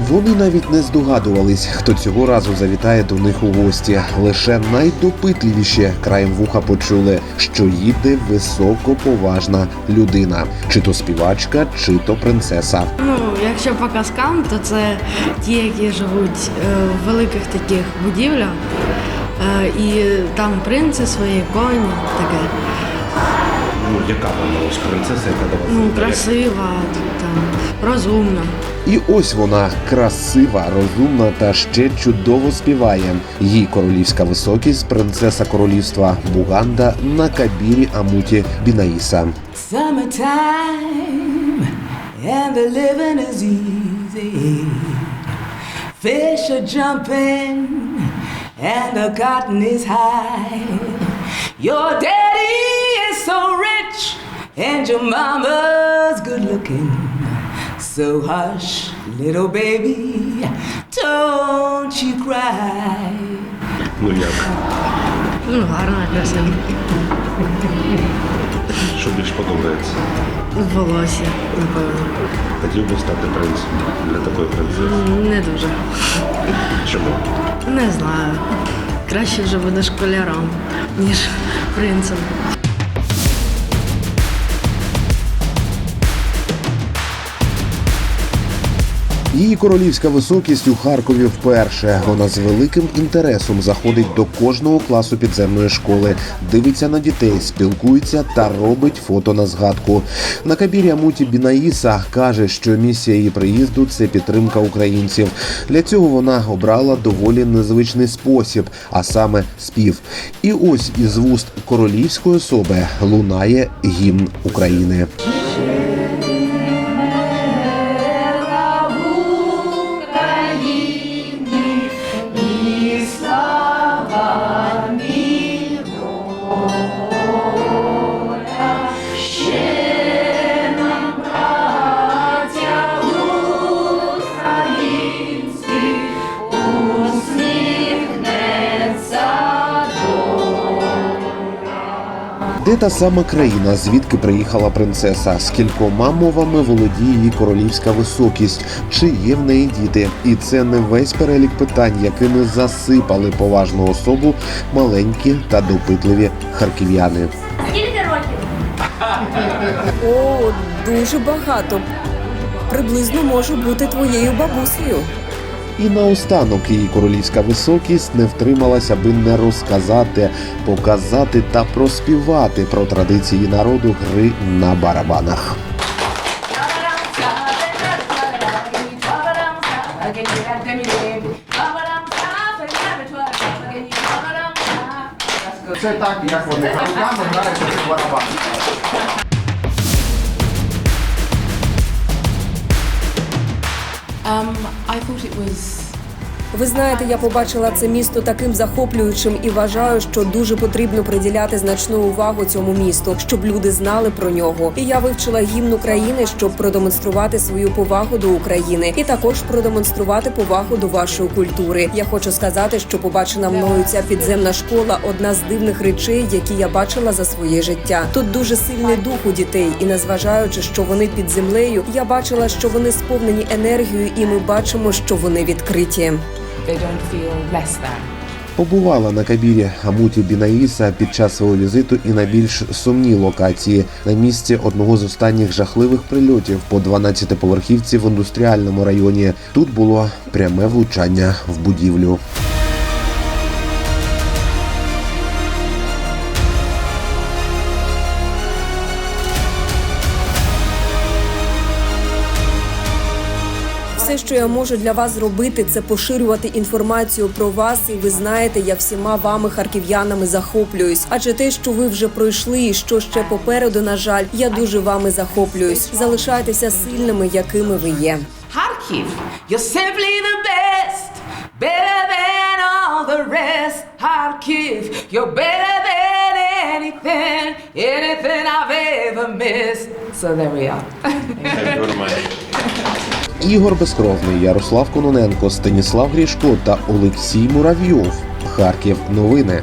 Вони навіть не здогадувались, хто цього разу завітає до них у гості. Лише найдопитливіші краєм вуха почули, що їде високоповажна людина, чи то співачка, чи то принцеса. Ну, якщо по казкам, то це ті, які живуть е, в великих таких будівлях. Е, І там принци свої, коні, таке. Ну, яка вона ось принцеса, яка до вас Ну, красива, там, розумна. І ось вона красива, розумна та ще чудово співає. Її королівська високість, принцеса королівства Буганда на кабірі Амуті Бінаїса. And the living is easy. Fish are jumping and the cotton is high. Your daddy is so rich and your mama's good looking. So hush, little baby, don't you cry. Ну як? Ну, гарна, красива. Що більш подобається? Волосся, напевно. Хотів би стати принцем для такої принцеси. Не дуже. Чому? Не знаю. Краще вже буде школяром, ніж принцем. Її королівська високість у Харкові вперше. Вона з великим інтересом заходить до кожного класу підземної школи, дивиться на дітей, спілкується та робить фото на згадку. На кабірі Амуті Бінаїса каже, що місія її приїзду це підтримка українців. Для цього вона обрала доволі незвичний спосіб, а саме спів. І ось із вуст королівської особи лунає гімн України. Де та сама країна, звідки приїхала принцеса? З кількома мовами володіє її королівська високість, чи є в неї діти? І це не весь перелік питань, якими засипали поважну особу маленькі та допитливі харків'яни. Скільки років? О, дуже багато. Приблизно можу бути твоєю бабусею. І наостанок її королівська високість не втрималася, аби не розказати, показати та проспівати про традиції народу гри на барабанах. Це так, як вони руками грають цих. Um, I thought it was Ви знаєте, я побачила це місто таким захоплюючим і вважаю, що дуже потрібно приділяти значну увагу цьому місту, щоб люди знали про нього. І я вивчила гімн України, щоб продемонструвати свою повагу до України, і також продемонструвати повагу до вашої культури. Я хочу сказати, що побачена мною ця підземна школа одна з дивних речей, які я бачила за своє життя. Тут дуже сильний дух у дітей, і незважаючи, що вони під землею, я бачила, що вони сповнені енергією, і ми бачимо, що вони відкриті. Побувала на кабірі Амуті Бінаїса під час свого візиту і на більш сумній локації на місці одного з останніх жахливих прильотів по 12-поверхівці в індустріальному районі. Тут було пряме влучання в будівлю. Все, що я можу для вас зробити, це поширювати інформацію про вас, і ви знаєте, я всіма вами, харків'янами, захоплююсь. Адже те, що ви вже пройшли, і що ще попереду, на жаль, я дуже вами захоплююсь. Залишайтеся сильними, якими ви є. Kharkiv, you're simply the best, better than all the rest. Kharkiv, you're better than anything, anything I've ever missed. So there we are. Thank you very much. Ігор Безкровний, Ярослав Кононенко, Станіслав Грішко та Олексій Муравйов. Харків. Новини.